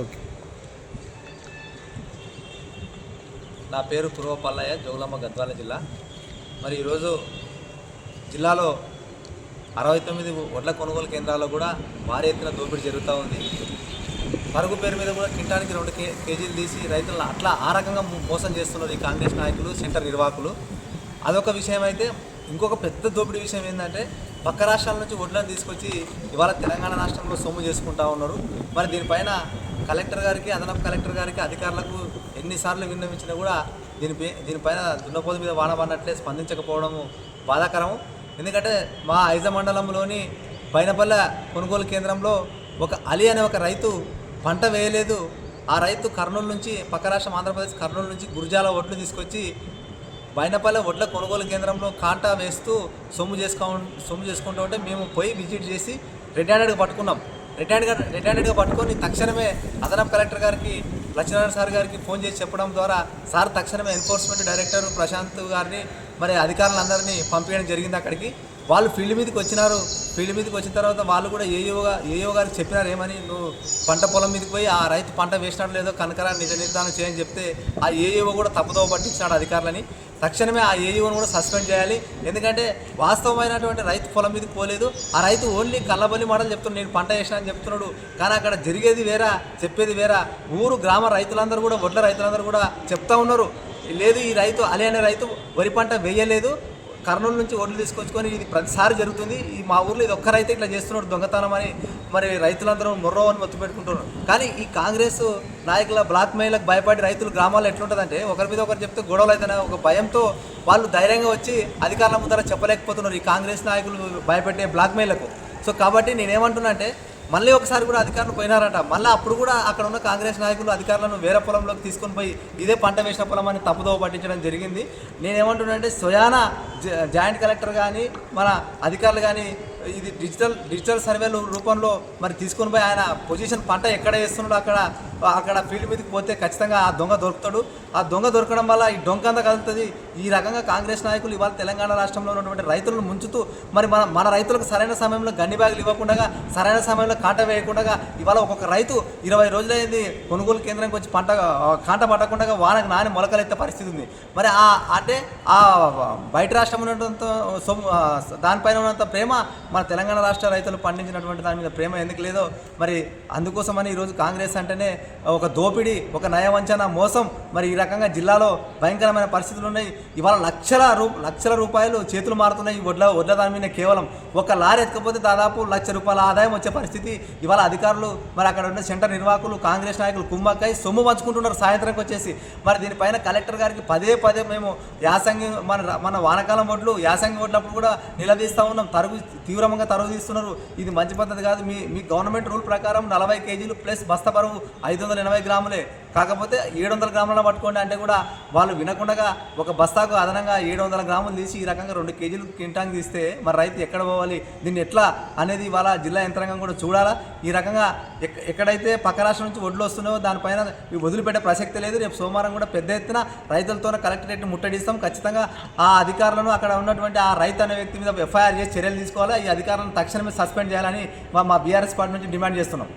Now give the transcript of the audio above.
Okay. నా పేరు పూర్వపల్లయ్య జోగులమ్మ గద్వాల జిల్లా. మరి ఈరోజు జిల్లాలో అరవై తొమ్మిది వడ్ల కొనుగోలు కేంద్రాల్లో కూడా భారీ ఎత్తున దోపిడీ జరుగుతూ ఉంది. పరుగు పేరు మీద కూడా కింటానికి రెండు కే కేజీలు తీసి రైతులను అట్లా ఆ రకంగా మోసం చేస్తున్నారు ఈ కాంగ్రెస్ నాయకులు సెంటర్ నిర్వాహకులు. అదొక విషయం అయితే ఇంకొక పెద్ద దోపిడీ విషయం ఏంటంటే పక్క రాష్ట్రాల నుంచి వడ్లను తీసుకొచ్చి ఇవాళ తెలంగాణ రాష్ట్రంలో సొమ్ము చేసుకుంటా ఉన్నారు. మరి దీనిపైన కలెక్టర్ గారికి అదనపు కలెక్టర్ గారికి అధికారులకు ఎన్నిసార్లు విన్నవించినా కూడా దీనిపై దీనిపైన దున్నపోతు మీద వాన పడినట్లే స్పందించకపోవడము బాధాకరం ఎందుకంటే మా ఐజ మండలంలోని పైనపల్లె కొనుగోలు కేంద్రంలో ఒక అలీ అనే ఒక రైతు పంట వేయలేదు. ఆ రైతు కర్నూలు నుంచి పక్క రాష్ట్రం ఆంధ్రప్రదేశ్ కర్నూలు నుంచి గురుజాల ఒడ్లు తీసుకొచ్చి బైనపల్లె ఒడ్ల కొనుగోలు కేంద్రంలో కాంటా వేస్తూ సొమ్ము చేసుకో సొమ్ము చేసుకుంటూ ఉంటే మేము పోయి విజిట్ చేసి రెడ్ హ్యాండెడ్గా పట్టుకున్నాం. రిటైర్డ్ హ్యాండ్గా రెడ్ పట్టుకొని తక్షణమే అదనపు కలెక్టర్ గారికి లక్ష్మీనారాయణ సార్ గారికి ఫోన్ చేసి చెప్పడం ద్వారా సార్ తక్షణమే ఎన్ఫోర్స్మెంట్ డైరెక్టర్ ప్రశాంత్ గారిని మరి అధికారులందరినీ పంపించడం జరిగింది అక్కడికి. వాళ్ళు ఫీల్డ్ మీదకి వచ్చినారు. ఫీల్డ్ మీదకి వచ్చిన తర్వాత వాళ్ళు కూడా ఏయోగా ఏయో గారికి చెప్పినారు ఏమని నువ్వు పంట పొలం మీదకి పోయి ఆ రైతు పంట వేసినాడు లేదో కనకరా నిజ నిర్ధారణ చేయని చెప్తే ఆ ఏఈఓ కూడా తప్పుదోవ పట్టించినాడు అధికారులని. తక్షణమే ఆ ఏఈఓను కూడా సస్పెండ్ చేయాలి. ఎందుకంటే వాస్తవమైనటువంటి రైతు పొలం మీదకి పోలేదు. ఆ రైతు ఓన్లీ కళ్ళబల్లి మాటలు చెప్తున్నాడు. నేను పంట వేసినా అని చెప్తున్నాడు. కానీ అక్కడ జరిగేది వేరా చెప్పేది వేరా. ఊరు గ్రామ రైతులందరూ కూడా వడ్ల రైతులందరూ కూడా చెప్తా ఉన్నారు. లేదు ఈ రైతు అలే అనే రైతు వరి పంట వేయలేదు. కర్నూలు నుంచి ఓట్లు తీసుకొచ్చుకొని ఇది ప్రతిసారి జరుగుతుంది. ఈ మా ఊర్లో ఇది ఒక్కరైతే ఇట్లా చేస్తున్నాడు దొంగతనం అని మరి రైతులందరూ మొర్రో అని మొత్తం పెట్టుకుంటున్నారు. కానీ ఈ కాంగ్రెస్ నాయకుల బ్లాక్ మెయిల్కి భయపడి రైతులు గ్రామాల్లో ఎట్లుంటుందంటే ఒకరి మీద ఒకరు చెప్తే గొడవలు అవుతాయి ఒక భయంతో వాళ్ళు ధైర్యంగా వచ్చి అధికారుల ముందర చెప్పలేకపోతున్నారు ఈ కాంగ్రెస్ నాయకులు భయపెట్టే బ్లాక్ మెయిల్లకు సో కాబట్టి నేనేమంటున్నా అంటే మళ్ళీ ఒకసారి కూడా అధికారులు పోయినారట. మళ్ళీ అప్పుడు కూడా అక్కడ ఉన్న కాంగ్రెస్ నాయకులు అధికారులను వేరే పొలంలోకి తీసుకొని పోయి ఇదే పంట వేసిన పొలం అని తప్పుదోవ పట్టించడం జరిగింది. నేనేమంటున్నానంటే స్వయాన జ- జాయింట్ కలెక్టర్ కానీ మన అధికారులు కానీ ఇది డిజిటల్ డిజిటల్ సర్వేలు రూపంలో మరి తీసుకొని పోయి ఆయన పొజిషన్ పంట ఎక్కడ వేస్తున్నాడో అక్కడ అక్కడ ఫీల్డ్ మీదకి పోతే ఖచ్చితంగా ఆ దొంగ దొరుకుతాడు. ఆ దొంగ దొరకడం వల్ల ఈ డొంక అంతా కలుగుతుంది ఈ రకంగా కాంగ్రెస్ నాయకులు ఇవాళ తెలంగాణ రాష్ట్రంలో ఉన్నటువంటి రైతులను ముంచుతూ మరి మన మన రైతులకు సరైన సమయంలో గన్ని బ్యాగులు ఇవ్వకుండా సరైన సమయంలో కాంట వేయకుండా ఇవాళ ఒక్కొక్క రైతు ఇరవై రోజులైంది కొనుగోలు కేంద్రానికి వచ్చి పంట కాంట పట్టకుండా వానకు నాని మొలకలెత్తే పరిస్థితి ఉంది. మరి ఆ అంటే ఆ బయట రాష్ట్రం ఉన్నంత సొమ్ము దానిపైన ఉన్నంత ప్రేమ మన తెలంగాణ రాష్ట్ర రైతులు పండించినటువంటి దాని మీద ప్రేమ ఎందుకు లేదో మరి అందుకోసమని ఈరోజు కాంగ్రెస్ అంటేనే ఒక దోపిడీ ఒక నయవంచన మోసం. మరి ఈ రకంగా జిల్లాలో భయంకరమైన పరిస్థితులు ఉన్నాయి. ఇవాళ లక్షల రూ లక్షల రూపాయలు చేతులు మారుతున్నాయి వడ్ల వడ్ల దాని మీద కేవలం. ఒక లారీ ఎత్తుకపోతే దాదాపు లక్ష రూపాయల ఆదాయం వచ్చే పరిస్థితి. ఇవాళ అధికారులు మరి అక్కడ ఉన్న సెంటర్ నిర్వాహకులు కాంగ్రెస్ నాయకులు కుమ్మక్కై సొమ్ము పంచుకుంటున్నారు సాయంత్రంకి వచ్చేసి. మరి దీనిపైన కలెక్టర్ గారికి పదే పదే మేము యాసంగి మన మన వానకాలం వడ్లు యాసంగి వడ్లప్పుడు కూడా నిలదీస్తూ ఉన్నాం. తరుగు తీవ్రంగా తరువు తీస్తున్నారు. ఇది మంచి పద్ధతి కాదు. మీ మీ గవర్నమెంట్ రూల్ ప్రకారం నలభై కేజీలు ప్లస్ బస్తా బరువు ఐదు వందల ఎనభై గ్రాములే. కాకపోతే ఏడు వందల గ్రాములను పట్టుకోండి అంటే కూడా వాళ్ళు వినకుండా ఒక బస్తాకు అదనంగా ఏడు వందల గ్రాములు తీసి ఈ రకంగా రెండు కేజీలు కింటాంగ్ తీస్తే మరి రైతు ఎక్కడ పోవాలి? దీన్ని ఎట్లా అనేది వాళ్ళ జిల్లా యంత్రాంగం కూడా చూడాలా? ఈ రకంగా ఎక్క- ఎక్కడైతే పక్క రాష్ట్రం నుంచి వడ్లు వస్తున్నాయో దానిపైన వదిలిపెట్టే ప్రసక్తి లేదు. రేపు సోమవారం కూడా పెద్ద ఎత్తున రైతులతో కలెక్టరేట్ ముట్టడిస్తాం. ఖచ్చితంగా ఆ అధికారులను అక్కడ ఉన్నటువంటి ఆ రైతు అనే వ్యక్తి మీద ఎఫ్ఐఆర్ చేసి చర్యలు తీసుకోవాలి. ఈ అధికారులను తక్షణమే సస్పెండ్ చేయాలని మా- మా బీఆర్ఎస్ పార్టీ నుంచి డిమాండ్ చేస్తున్నాం.